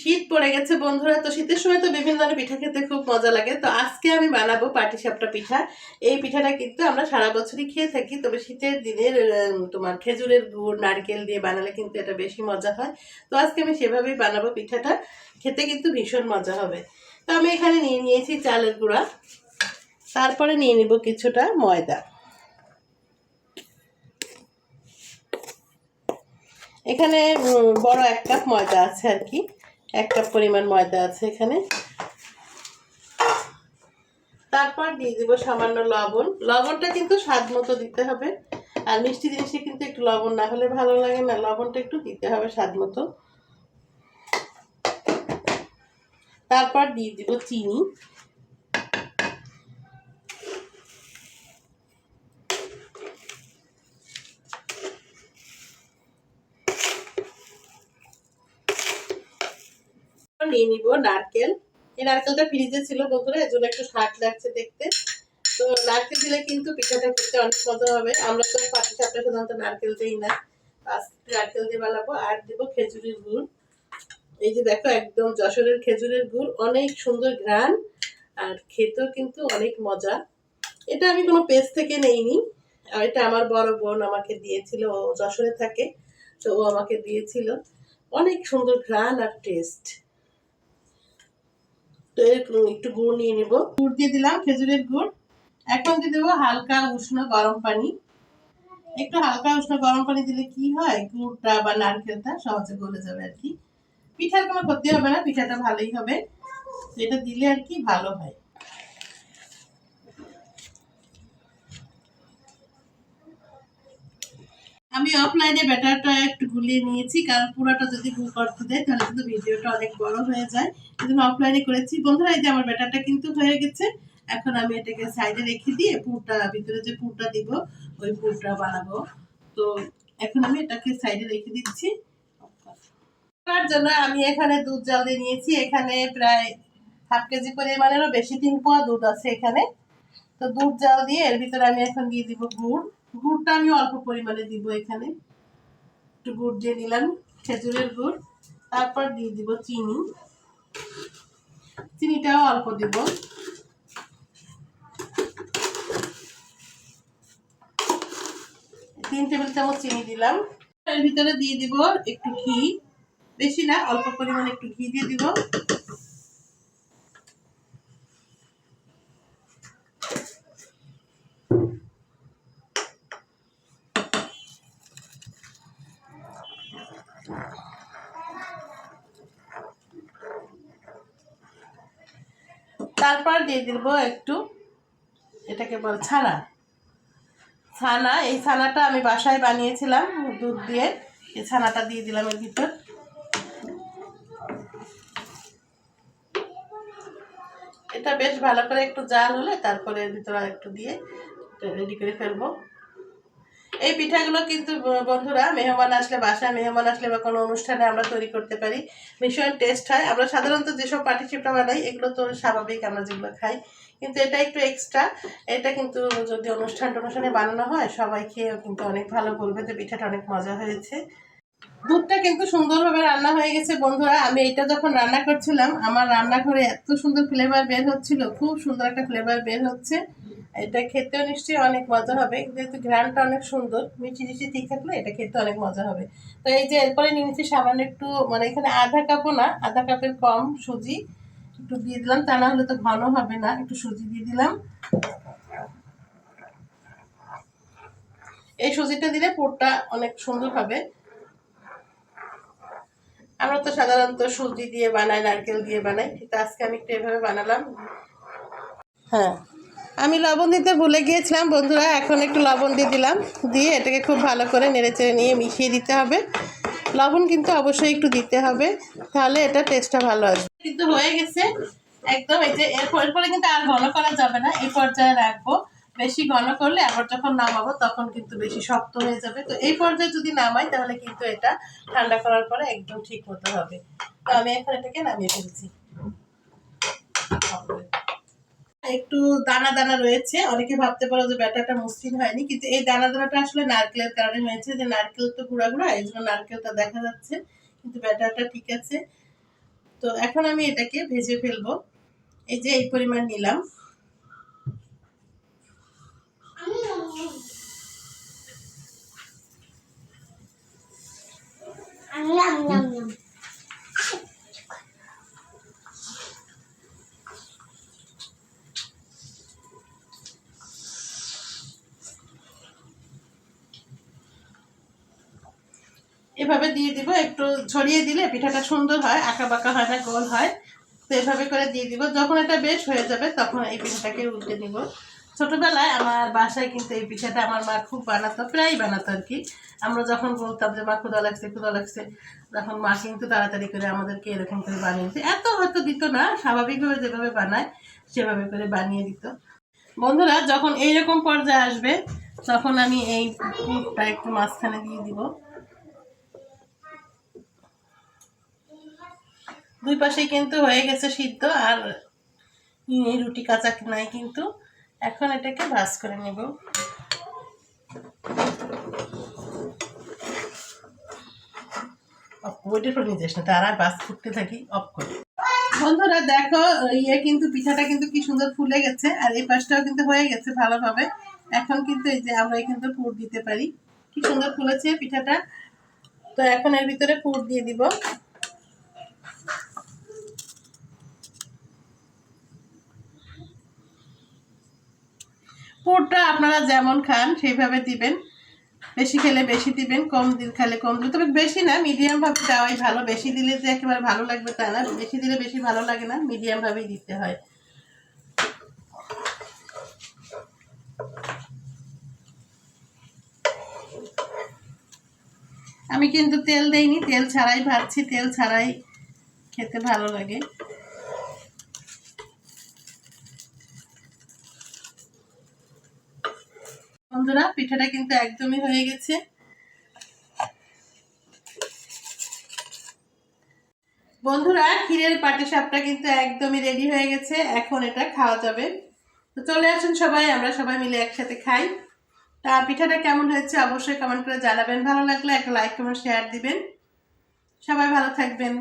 শীত পড়ে গেছে বন্ধুরা, তো শীতের সময় তো বিভিন্ন ধরনের পিঠা খেতে খুব মজা লাগে। তো আজকে আমি বানাবো পাটিসাপটা পিঠা। এই পিঠাটা কিন্তু আমরা সারা বছরই খেয়ে থাকি, তবে শীতের দিনের তোমার খেজুরের গুড়, নারকেল দিয়ে বানালে কিন্তু এটা বেশি মজা হয়। তো আজকে আমি সেভাবেই বানাবো পিঠাটা, খেতে কিন্তু ভীষণ মজা হবে। তো আমি এখানে নিয়ে নিয়েছি চালের গুঁড়া, তারপরে নিয়ে নিব কিছুটা ময়দা। এখানে বড় এক কাপ ময়দা আছে আর কি। এক কাপ পরিমাণ ময়দা আছে এখানে। তারপর দিয়ে দিব সামান্য লবণ। লবণটা কিন্তু স্বাদ মতো দিতে হবে। আর মিষ্টি জিনিসে কিন্তু একটু লবণ না হলে ভালো লাগে না। লবণটা একটু দিতে হবে স্বাদ মতো। তারপর দিয়ে দিব চিনি। নিয়ে নিব, নারকেল। এই নারকেলটা ফ্রিজে ছিল বন্ধুরা, এর জন্য একটু স্বাদ লাগছে দেখতে। তো নারকেল দিলে কিন্তু পিঠাটা খেতে অনেক মজা হবে। আমরা তো পাটি সাপটা সাধারণত নারকেল দিই না। আজকে নারকেল দিয়ে বানাবো আর দিব খেজুরের গুড়। এই যে দেখো, একদম যশোরের খেজুরের গুড়, অনেক সুন্দর ঘ্রাণ আর খেতেও কিন্তু অনেক মজা। এটা আমি কোনো পেজ থেকে নেইনি। এটা আমার বড় বোন আমাকে দিয়েছিল, ও যশোরে থাকে, তো ও আমাকে দিয়েছিল। অনেক সুন্দর ঘ্রাণ আর টেস্ট। তো একটু গুড় নিয়ে নেব। গুড় দিয়ে দিলাম, খেজুরের গুড়। এখন দিয়ে দেবো হালকা উষ্ণ গরম পানি। একটু হালকা উষ্ণ গরম পানি দিলে কি হয়? গুড়টা বা নারকেলটা সহজে গলে যাবে আর কি। পিঠার কোনো ক্ষতি হবে না, পিঠাটা ভালোই হবে। এটা দিলে আর কি ভালো হয়। অফলাইনে ব্যাটারটা একটু গুলিয়ে নিয়েছি, কারণ পুরোটা যদি গুল করতে দেয়, তাহলে কিন্তু ভিডিওটা অনেক বড় হয়ে যায়। এই জন্য অফলাইনে করেছি। বন্ধুরা, এই যে আমার ব্যাটারটা কিন্তু হয়ে গেছে। এখন আমি এটাকে সাইডে রেখে দিয়ে পুরটা, ভিতরে যে পুরটা দিব, ওই পুরটা বানাবো। তো এখন আমি এটাকে সাইডে রেখে দিচ্ছি। তার জন্য আমি এখানে দুধ জাল দিয়ে নিয়েছি। এখানে প্রায় হাফ কেজি পরিমাণেরও বেশি তিন পোয়া দুধ আছে এখানে। তো দুধ জাল দিয়ে এর ভিতরে আমি এখন দিয়ে দিব গুড়। গুড়টা আমি অল্প পরিমাণে দিব এখানে। একটু গুড় দিয়ে নিলাম, খেজুরের গুড়। তারপর দিয়ে দিব চিনি। চিনিটাও অল্প দিব। তিন টেবিল চামচ চিনি দিলাম। এর ভিতরে দিয়ে দিব একটু ঘি। বেশি না, অল্প পরিমাণে একটু ঘি দিয়ে দিব। তারপর দিয়ে দিব একটু এটাকে বল ছানা। ছানা, এই ছানাটা আমি বাসায় বানিয়েছিলাম দুধ দিয়ে। এই ছানাটা দিয়ে দিলাম এর ভিতর। এটা বেশ ভালো করে একটু জাল হলে তারপরে এর ভিতরে একটু দিয়ে রেডি করে ফেলব। এই পিঠাগুলো কিন্তু বন্ধুরা, মেহমান আসলে বাসায়, মেহমান আসলে বা কোনো অনুষ্ঠানে আমরা তৈরি করতে পারি। ভীষণ টেস্ট হয়। আমরা সাধারণত যেসব পাটি চিপটা বানাই এগুলো তো স্বাভাবিক আমরা যেগুলো খাই। কিন্তু এটা একটু এক্সট্রা এটা কিন্তু যদি অনুষ্ঠান টনুষ্ঠানে বানানো হয়, সবাই খেয়েও কিন্তু অনেক ভালো বলবে যে পিঠাটা অনেক মজা হয়েছে। দুধটা কিন্তু সুন্দরভাবে রান্না হয়ে গেছে, বন্ধুরা। আমি এটা যখন রান্না করছিলাম, আমার রান্নাঘরে এত সুন্দর ফ্লেভার বের হচ্ছিল, খুব সুন্দর একটা ফ্লেভার বের হচ্ছে। এটা খেতেও নিশ্চয়ই অনেক মজা হবে। যেহেতু ঘ্রানটা অনেক সুন্দর, মিষ্টি মিষ্টি ঠিক থাকলে এটা খেতে অনেক মজা হবে। তো এই যে এরপরে নিয়ে নিচ্ছি সামান্য একটু মানে এখানে আধা কাপও না, আধা কাপের কম সুজি। একটু দিয়ে দিলাম, তা না হলে তো ঘন হবে না, একটু সুজি দিয়ে দিলাম। এই সুজিটা দিলে পুরটা অনেক সুন্দর হবে। আমরা তো সাধারণত সুজি দিয়ে বানাই, নারকেল দিয়ে বানাই কিন্তু আজকে আমি একটু এভাবে বানালাম। হ্যাঁ আমি লবণ দিতে ভুলে গিয়েছিলাম, বন্ধুরা, এখন একটু লবণ দিয়ে দিলাম। দিয়ে এটাকে খুব ভালো করে নেড়েচেড়ে নিয়ে মিশিয়ে দিতে হবে। লবণ কিন্তু অবশ্যই একটু দিতে হবে, তাহলে এটা টেস্টটা ভালো আসবে। কিন্তু হয়ে গেছে। একদম এই যে, এরপর, এরপরে কিন্তু আর ঘন করা যাবে না। এই পর্যায়ে রাখব। বেশি ঘন করলে আবার যখন নামাবো, তখন কিন্তু বেশি শক্ত হয়ে যাবে। তো এই পর্যায়ে যদি নামাই, তাহলে কিন্তু এটা ঠান্ডা করার পরে একদম ঠিক মতো হবে। তো আমি এখন এটাকে নামিয়ে ফেলছি। একটু দানা দানা রয়েছে। অনেকে ভাবতে পারো যে ব্যাটারটা মসৃণ হয়নি, কিন্তু এই দানা দানাটা আসলে নারকেলের কারণে হয়েছে যে নারকেল তো গুঁড়া গুঁড়া, এই জন্য নারকেলটা দেখা যাচ্ছে, কিন্তু ব্যাটারটা ঠিক আছে। তো এখন আমি এটাকে ভেজে ফেলব। এই যে এই পরিমাণ নিলাম। এভাবে দিয়ে দিব, একটু ছড়িয়ে দিলে পিঠাটা সুন্দর হয় আঁকা বাঁকা হয় না, গোল হয়। তো এভাবে করে দিয়ে দিব, যখন এটা বেশ হয়ে যাবে তখন এই পিঠাটাকে উল্টে নিব ছোটোবেলায় আমার বাসায় কিন্তু এই পিঠাটা আমার মা খুব বানাতো, প্রায়ই বানাতো আর কি। আমরা যখন বলতাম যে, মা ক্ষুদা লাগছে ক্ষুদা লাগছে, তখন মা কিন্তু তাড়াতাড়ি করে আমাদেরকে এরকম করে বানিয়ে দিত। এত হয়তো দিত না, স্বাভাবিকভাবে যেভাবে বানায়, সেভাবে করে বানিয়ে দিত। বন্ধুরা, যখন এইরকম পর্যায়ে আসবে, তখন আমি এই পুরটা একটু মাঝখানে দিয়ে দিব। দুই পাশেই কিন্তু হয়ে গেছে সিদ্ধ, আর রুটি কাঁচা নাই কিন্তু। এখন এটাকে ভাজ করে নেব। বাস করে। বন্ধুরা, দেখো ইয়ে কিন্তু, পিঠাটা কিন্তু কি সুন্দর ফুলে গেছে, আর কিন্তু হয়ে গেছে ভালোভাবে। এখন কিন্তু এই যে আমরা কিন্তু দিতে পারি। কি সুন্দর ফুলেছে পিঠাটা। তো এখন এর ভিতরে পুর দিয়ে দিব। পুরটা আপনারা যেমন খান, সেইভাবে দিবেন। বেশি খেলে বেশি দিবেন, কম দিন খেলে কম দিন তবে বেশি না মিডিয়াম ভাবে দেওয়াই ভালো। বেশি দিলে যে একেবারে ভালো লাগবে তা না, বেশি দিলে বেশি ভালো লাগে না মিডিয়াম ভাবেই দিতে হয়। আমি কিন্তু তেল দেইনি, তেল ছাড়াই ভাজছি, তেল ছাড়াই খেতে ভালো লাগে। বন্ধুরা, পিঠাটা কিন্তু একদমই হয়ে গেছে। বন্ধুরা, ক্ষীরের পাটিসাপটা কিন্তু একদমই রেডি হয়ে গেছে, এখন এটা খাওয়া যাবে। তো চলে আসুন সবাই, আমরা সবাই মিলে একসাথে খাই। তা পিঠাটা কেমন হয়েছে অবশ্যই কমেন্ট করে জানাবেন। ভালো লাগলে একটা লাইক কমেন্ট শেয়ার দিবেন। সবাই ভালো থাকবেন।